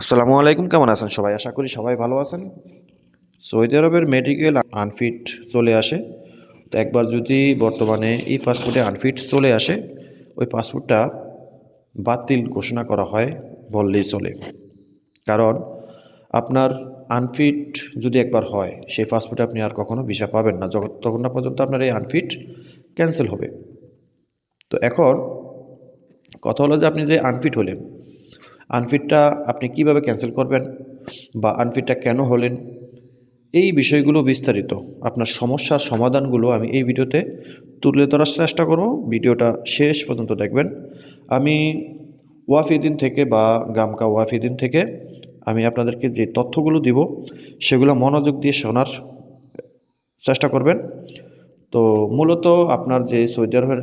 আসসালামু আলাইকুম, কেমন আছেন সবাই? আশা করি সবাই ভালো আছেন। সৌদি আরবের মেডিকেল আনফিট চলে আসে। তো একবার যদি বর্তমানে এই পাসপোর্টে আনফিট চলে আসে, ওই পাসপোর্টটা বাতিল ঘোষণা করা হয়, বললেই চলে। কারণ আপনার আনফিট যদি একবার হয়, সেই পাসপোর্টে আপনি আর কখনো ভিসা পাবেন না। যতক্ষণ না পর্যন্ত আপনার এই আনফিট ক্যান্সেল হবে। তো এখন কথা হলো যে আপনি যে আনফিট হলেন আনফিটটা আপনি কীভাবে ক্যান্সেল করবেন বা আনফিটটা কেন হলেন, এই বিষয়গুলো বিস্তারিত আপনার সমস্যার সমাধানগুলো আমি এই ভিডিওতে তুলে ধরার চেষ্টা করব। ভিডিওটা শেষ পর্যন্ত দেখবেন। আমি ওয়াফিদিন থেকে বা গামকা ওয়াফিদিন থেকে আমি আপনাদেরকে যে তথ্যগুলো দিব, সেগুলো মনোযোগ দিয়ে শোনার চেষ্টা করবেন। তো মূলত আপনার যে সৌদি আরবের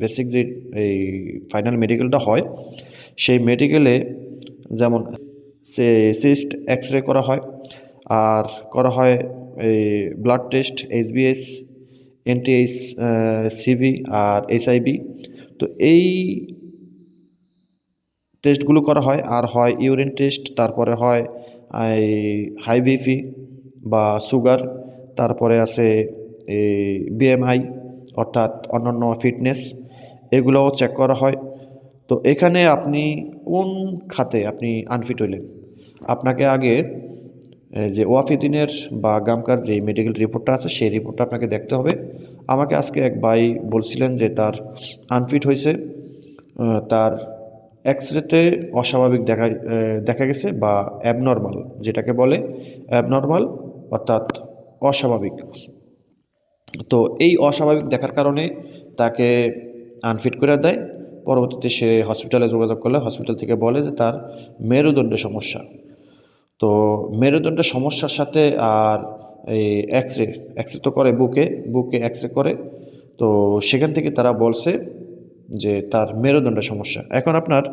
বেসিক যে এই ফাইনাল মেডিকেলটা হয়, সেই মেডিকেলে যেমন সে সিস্ট এক্স রে করা হয়, আর করা হয় এই blood test H HBS NTH CB আর এইচআইবি তো এই টেস্টগুলো করা হয়, আর হয় ইউরিন টেস্ট তারপরে হয় এই হাই বিপি বা সুগার তারপরে আছে এই বিএমআই অর্থাৎ অন্যান্য ফিটনেস এগুলোও চেক করা হয়। তো এখানে আপনি কোন খাতে আপনি আনফিট হইলেন? আপনাকে আগে যে ওয়াফিদিনের বা গামকার যে মেডিকেল রিপোর্টটা আছে, সেই রিপোর্টটা আপনাকে দেখতে হবে। আমাকে আজকে এক ভাই বলছিলেন যে তার আনফিট হয়েছে তার এক্স রেতে অস্বাভাবিক দেখা দেখা গেছে বা অ্যাবনর্মাল যেটাকে বলে অ্যাবনর্মাল অর্থাৎ অস্বাভাবিক। তো এই অস্বাভাবিক দেখার কারণে তাকে আনফিট করে দেয়। পরবর্তীতে সে হসপিটালে যোগাযোগ করলে হসপিটাল থেকে বলে যে তার মেরুদণ্ডের সমস্যা। তো মেরুদণ্ডের সমস্যার সাথে আর এই এক্স রে এক্স রে তো করে বুকে বুকে এক্স রে করে। তো সেখান থেকে তারা বলছে যে তার মেরুদণ্ডের সমস্যা। এখন আপনার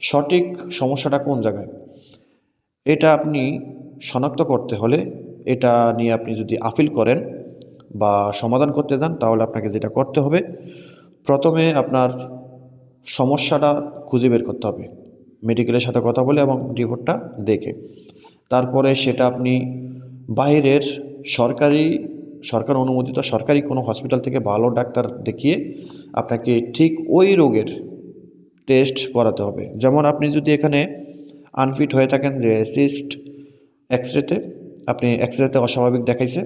সঠিক সমস্যাটা কোন জায়গায়? এটা আপনি শনাক্ত করতে হলে এটা নিয়ে আপনি যদি আপিল করেন বা সমাধান করতে যান, তাহলে আপনাকে যেটা করতে হবে, প্রথমে আপনার সমস্যাটা খুঁজে বের করতে হবে। মেডিকেলের সাথে কথা বলে এবং রিপোর্টটা দেখে। তারপরে সেটা আপনি বাইরের সরকারি, সরকার অনুমোদিত সরকারি কোনো হসপিটাল থেকে ভালো ডাক্তার দেখিয়ে আপনাকে ঠিক ওই রোগের টেস্ট করাতে হবে। যেমন আপনি যদি এখানে আনফিট হয়ে থাকেন যে সিস্ট এক্স রেতে আপনি এক্স রেতে অস্বাভাবিক দেখাইছে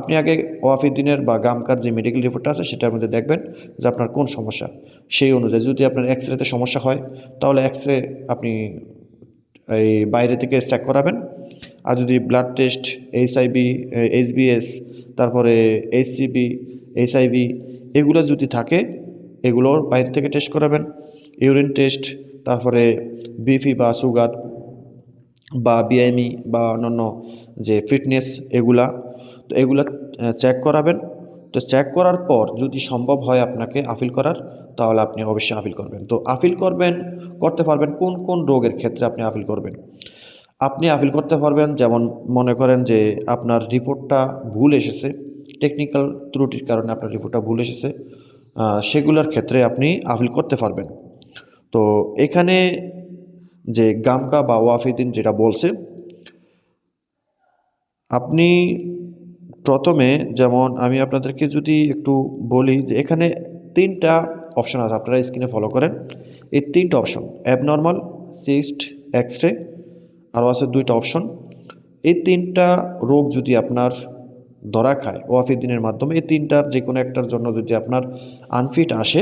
আপনি আগে ওয়াফিদ্দিনের বা গামকার যে মেডিকেল রিপোর্টটা আছে সেটার মধ্যে দেখবেন যে আপনার কোন সমস্যা। সেই অনুযায়ী যদি আপনার এক্স রেতে সমস্যা হয়, তাহলে এক্স রে আপনি এই বাইরে থেকে চেক করাবেন। আর যদি ব্লাড টেস্ট এইচআইবি এইচবিএস তারপরে এইচসিবি এইচআইভি এগুলো যদি থাকে এগুলোর বাইরে থেকে টেস্ট করাবেন। ইউরিন টেস্ট তারপরে বিপি বা সুগার বা বিআইএমই বা অন্যান্য যে ফিটনেস এগুলা তো এগুলো চেক করাবেন। তো চেক করার পর যদি সম্ভব হয় আপনাকে আপিল করার, তাহলে আপনি অবশ্যই আপিল করবেন। তো আপিল করবেন, করতে পারবেন কোন কোন রোগের ক্ষেত্রে আপনি আপিল করবেন। আপনি আপিল করতে পারবেন, যেমন মনে করেন যে আপনার রিপোর্টটা ভুল এসেছে টেকনিক্যাল ত্রুটির কারণে আপনার রিপোর্টটা ভুল এসেছে সেগুলোর ক্ষেত্রে আপনি আপিল করতে পারবেন। তো এখানে যে গামকা বা ওয়াফিদিন যেটা বলছে, আপনি প্রথমে যেমন আমি আপনাদেরকে যদি একটু বলি যে এখানে তিনটা অপশন আছে, আপনারা স্ক্রিনে ফলো করেন। এই তিনটা option abnormal cyst X ray আরও আছে দুইটা অপশন এই তিনটা রোগ যদি আপনার ধরা খায়, ওয়াফিদিনের মাধ্যমে এই তিনটার যে কোনো একটার জন্য যদি আপনার আনফিট আসে,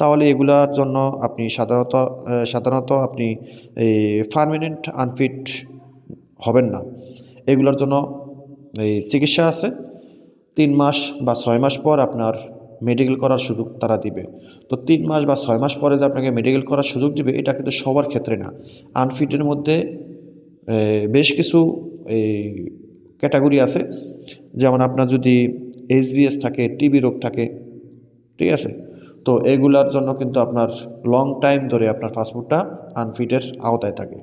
তাহলে এগুলার জন্য আপনি সাধারণত সাধারণত আপনি এই পারমানেন্ট আনফিট হবেন না। এগুলোর জন্য এই চিকিৎসা আছে। তিন মাস বা ছয় মাস পর আপনার মেডিকেল করার সুযোগ তারা দিবে। তো তিন মাস বা ছয় মাস পরে যে আপনাকে মেডিকেল করার সুযোগ দিবে, এটা কিন্তু সবার ক্ষেত্রে না। আনফিটের মধ্যে বেশ কিছু এই ক্যাটাগরি আছে। যেমন আপনার যদি এইচবিএস থাকে টিবি রোগ থাকে, ঠিক আছে? তো এগুলার জন্য কিন্তু আপনার লং টাইম ধরে আপনার ফাস্টফুডটা আনফিটের আওতায় থাকে।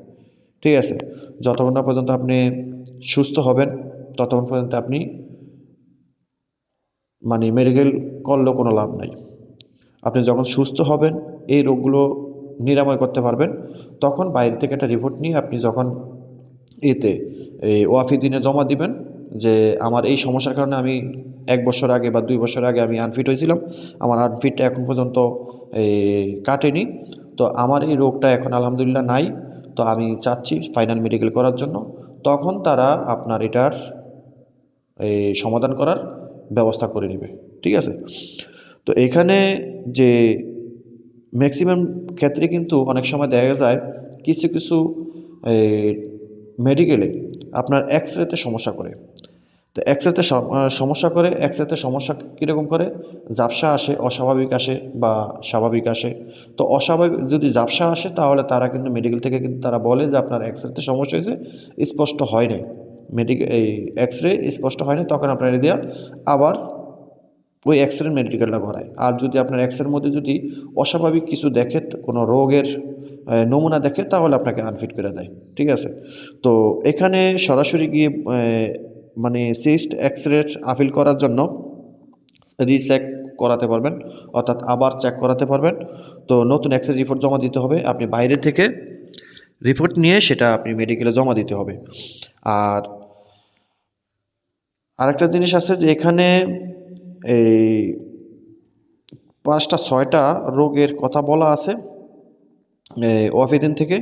ঠিক আছে? যতক্ষণ না পর্যন্ত আপনি সুস্থ হবেন ততক্ষণ পর্যন্ত আপনি মানে মেডিকেল করলেও কোনো লাভ নাই। আপনি যখন সুস্থ হবেন, এই রোগগুলো নিরাময় করতে পারবেন, তখন বাইরে থেকে একটা রিপোর্ট নিয়ে আপনি যখন এতে, এই ওয়াফি দিনে জমা দিবেন যে, আমার এই সমস্যার কারণে আমি এক বছর আগে বা দুই বছর আগে আমি আনফিট হয়েছিলাম, আমার আনফিটটা এখন পর্যন্ত কাটেনি, তো আমার এই রোগটা এখন আলহামদুলিল্লাহ নাই, তো আমি চাচ্ছি ফাইনাল মেডিকেল করার জন্য। তখন তারা আপনার এটার সমাধান করার ব্যবস্থা করে নেবে, ঠিক আছে? তো এখানে যে ম্যাক্সিমাম ক্ষেত্রে কিন্তু অনেক সময় দেখা যায় কিছু কিছু মেডিকেলে আপনার এক্স রেতে সমস্যা করে। তো এক্স রেতে সমস্যা করে এক্স রেতে সমস্যা কীরকম করে? জাপসা আসে, অস্বাভাবিক আসে বা স্বাভাবিক আসে। তো অস্বাভাবিক, যদি জাপসা আসে তাহলে তারা কিন্তু মেডিকেল থেকে কিন্তু তারা বলে যে আপনার এক্স রেতে সমস্যা হয়েছে, স্পষ্ট হয় নাই। মেডিকেল এই এক্স রে স্পষ্ট হয় না তখন আপনার দেওয়া আবার ওই এক্স রে মেডিকেলটা করায়। আর যদি আপনার এক্সের মধ্যে যদি অস্বাভাবিক কিছু দেখে, কোনো রোগের নমুনা দেখে, তাহলে আপনাকে আনফিট করে দেয়, ঠিক আছে? তো এখানে সরাসরি গিয়ে মানে সিস্ট এক্স রের আপিল করার জন্য রিচেক করাতে পারবেন, অর্থাৎ আবার চেক করাতে পারবেন। তো নতুন এক্স রে রিপোর্ট জমা দিতে হবে, আপনি বাইরে থেকে রিপোর্ট নিয়ে সেটা আপনি মেডিকেলে জমা দিতে হবে। আর আরেকটা জিনিস আছে যে এখানে এই পাঁচটা, ছয়টা রোগের কথা বলা আছে ওয়াফিদিন থেকে।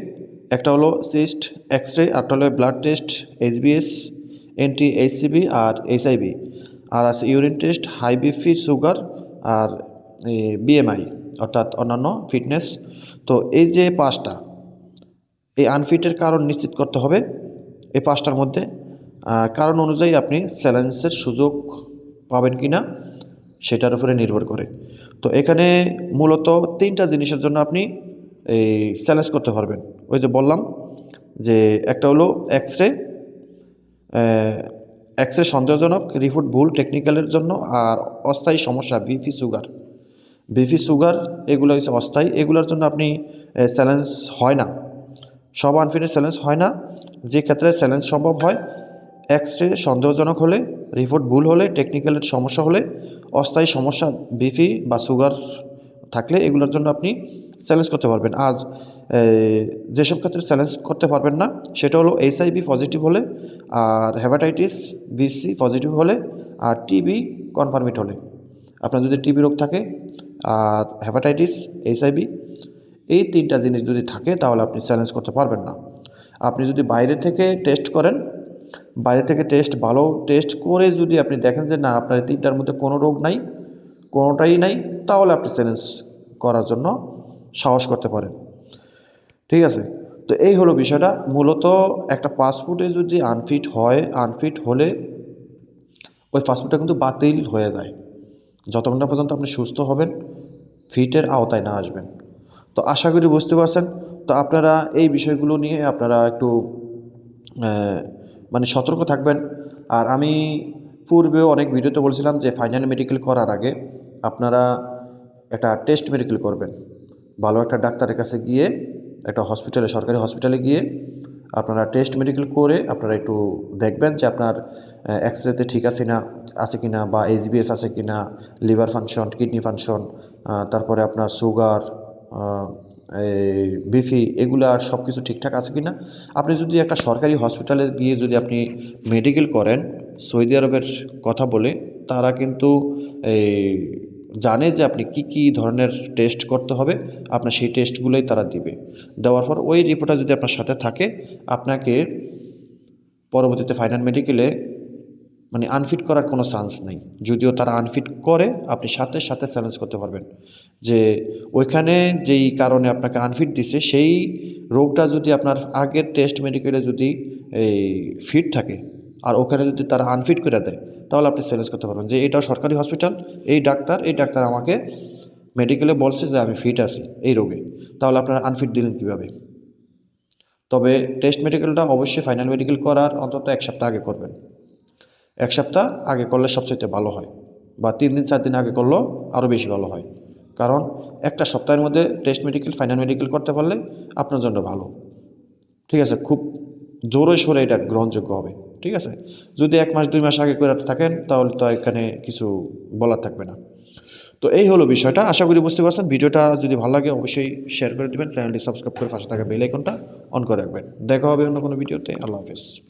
একটা হলো সিস্ট এক্স রে আরটা হলো blood test HBS anti HCV আর এইচআইবি আর আছে urine test, high BP sugar আর বিএমআই অর্থাৎ অন্যান্য ফিটনেস। তো এই যে পাঁচটা এই আনফিটের কারণ নিশ্চিত করতে হবে এই পাঁচটার মধ্যে। কারণ অনুযায়ী আপনি স্যালেন্সের সুযোগ পাবেন কি না সেটার উপরে নির্ভর করে। তো এখানে মূলত তিনটা জিনিসের জন্য আপনি এই চ্যালেঞ্জ করতে পারবেন। ওই যে বললাম যে একটা হলো এক্স রে এক্স রে সন্দেহজনক রিপোর্ট ভুল টেকনিক্যালের জন্য, আর অস্থায়ী সমস্যা বিপি সুগার বিপি সুগার এগুলো হচ্ছে অস্থায়ী, এগুলোর জন্য আপনি চ্যালেঞ্জ হয় না। সব আনফিটের চ্যালেঞ্জ হয় না। যে ক্ষেত্রে চ্যালেঞ্জ সম্ভব হয় এক্স রে সন্দেহজনক হলে রিপোর্ট ভুল হলে টেকনিক্যালের সমস্যা হলে, অস্থায়ী সমস্যা বিপি বা সুগার থাকলে এগুলোর জন্য আপনি চ্যালেঞ্জ করতে পারবেন। আর যেসব ক্ষেত্রে চ্যালেঞ্জ করতে পারবেন না, সেটা হলো এইচআইভি পজিটিভ হলে, আর হেপাটাইটিস বিসি পজিটিভ হলে, আর টিবি কনফার্মিট হলে। আপনার যদি টিবি রোগ থাকে, আর হেপাটাইটিস এইচআইভি এই তিনটা জিনিস যদি থাকে, তাহলে আপনি চ্যালেঞ্জ করতে পারবেন না। আপনি যদি বাইরে থেকে টেস্ট করেন, বাইরে থেকে টেস্ট ভালো টেস্ট করে যদি আপনি দেখেন যে, না, আপনার তিনটার মধ্যে কোনো রোগ নাই, কোনোটাই নাই, তাহলে আপনি চ্যালেঞ্জ করার জন্য সাহস করতে পারেন। ঠিক আছে? তো এই হলো বিষয়টা। মূলত একটা পাসপোর্টে যদি আনফিট হয় আনফিট হলে ওই পাসপোর্টটা কিন্তু বাতিল হয়ে যায়। যতক্ষণ পর্যন্ত আপনি সুস্থ হবেন ফিটের আওতায় না আসবেন। তো আশা করি বুঝতে পারছেন। তো আপনারা এই বিষয়গুলো নিয়ে আপনারা একটু মানে সতর্ক থাকবেন। আর আমি পূর্বেও অনেক ভিডিওতে বলছিলাম যে ফাইনাল মেডিকেল করার আগে আপনারা একটা টেস্ট মেডিকেল করবেন। ভালো একটা ডাক্তারের কাছে গিয়ে, একটা হসপিটালে সরকারি হসপিটালে গিয়ে আপনারা টেস্ট মেডিকেল করে আপনারা একটু দেখবেন যে আপনার এক্স রেতে ঠিক আছে না, আছে কি না বা এইচবিএস আছে কি না লিভার ফাংশন কিডনি ফাংশন তারপরে আপনার সুগার বিফি এগুলো আর সব কিছু ঠিকঠাক আছে কি না আপনি যদি একটা সরকারি হসপিটালে গিয়ে যদি আপনি মেডিকেল করেন, সৌদি আরবের কথা বলে, তারা কিন্তু এই জানে যে আপনি কি কি ধরনের টেস্ট করতে হবে আপনার সেই টেস্টগুলোই তারা দিবে। দেওয়ার পর ওই রিপোর্টটা যদি আপনার সাথে থাকে, আপনাকে পরবর্তীতে ফাইনাল মেডিকেলে মানে আনফিট করার কোনো চান্স নেই। যদিও তারা আনফিট করে, আপনি সাথে সাথে চ্যালেঞ্জ করতে পারবেন। যে ওইখানে যেই কারণে আপনাকে আনফিট দিছে, সেই রোগটা যদি আপনার আগের টেস্ট মেডিকেলে যদি এই ফিট থাকে, আর ওখানে যদি তারা আনফিট করে দেয়, তাহলে আপনি চ্যালেঞ্জ করতে পারবেন। যে এটাও সরকারি হসপিটাল এই ডাক্তার এই ডাক্তার আমাকে মেডিকেলে বলছে যে আমি ফিট আছি এই রোগে। তাহলে আপনারা আনফিট দিলেন কীভাবে? তবে টেস্ট মেডিকেলটা অবশ্যই ফাইনাল মেডিকেল করার অন্তত এক সপ্তাহ আগে করবেন। এক সপ্তাহ আগে করলে সবচেয়ে ভালো হয় বা তিন দিন, চার দিন আগে করলেও আরও বেশি ভালো হয়। কারণ একটা সপ্তাহের মধ্যে টেস্ট মেডিকেল ফাইনাল মেডিকেল করতে পারলে আপনার জন্য ভালো। ঠিক আছে, খুব জোরে সোরে এটা গ্রহণযোগ্য হবে। ঠিক আছে? যদি এক মাস, দুই মাস আগে করে থাকেন, তাহলে তো এখানে কিছু বলার থাকবে না। তো এই হলো বিষয়টা। আশা করি বুঝতে পারছেন। ভিডিওটা যদি ভালো লাগে, অবশ্যই শেয়ার করে দেবেন। চ্যানেলটি সাবস্ক্রাইব করে পাশে থাকা বেল আইকনটা অন করে রাখবেন। দেখা হবে অন্য কোনো ভিডিওতে আল্লাহ হাফেজ।